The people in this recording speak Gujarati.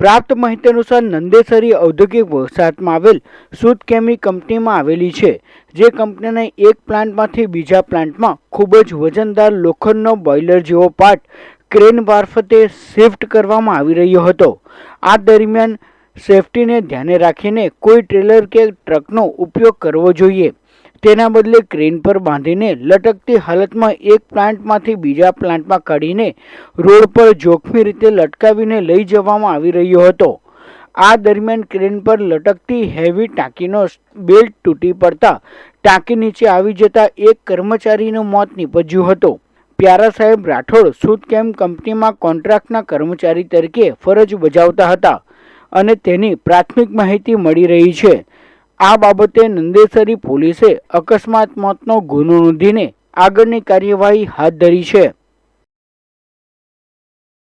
પ્રાપ્ત માહિતી અનુસાર નંદેસરી ઔદ્યોગિક વસાહતમાં આવેલ સુદ કેમી કંપનીમાં આવેલી છે. જે કંપનીના એક પ્લાન્ટમાંથી બીજા પ્લાન્ટમાં ખૂબ જ વજનદાર લોખંડનો બોઇલર જેવો પાર્ટ ક્રેન મારફતે શિફ્ટ કરવામાં આવી રહ્યો હતો. આ દરમિયાન સેફટીને ધ્યાને રાખીને કોઈ ટ્રેલર કે ટ્રકનો ઉપયોગ કરવો જોઈએ. તેના બદલે ક્રેન પર બાંધીને લટકતી હાલતમાં એક પ્લાન્ટમાંથી બીજા પ્લાન્ટમાં કાઢીને રોડ પર જોખમી રીતે લટકાવીને લઈ જવામાં આવી રહ્યો હતો. આ દરમિયાન ક્રેન પર લટકતી હેવી ટાંકીનો બેલ્ટ તૂટી પડતા ટાંકી નીચે આવી જતા એક કર્મચારીનું મોત નીપજ્યું હતું. પ્યારા સાહેબ રાઠોડ સુદકેમ કંપનીમાં કોન્ટ્રાક્ટના કર્મચારી તરીકે ફરજ બજાવતા હતા અને તેની પ્રાથમિક માહિતી મળી રહી છે. આ બાબતે નંદેસરી પોલીસે અકસ્માત મોતનો ગુનો નોંધીને આગળની કાર્યવાહી હાથ ધરી છે.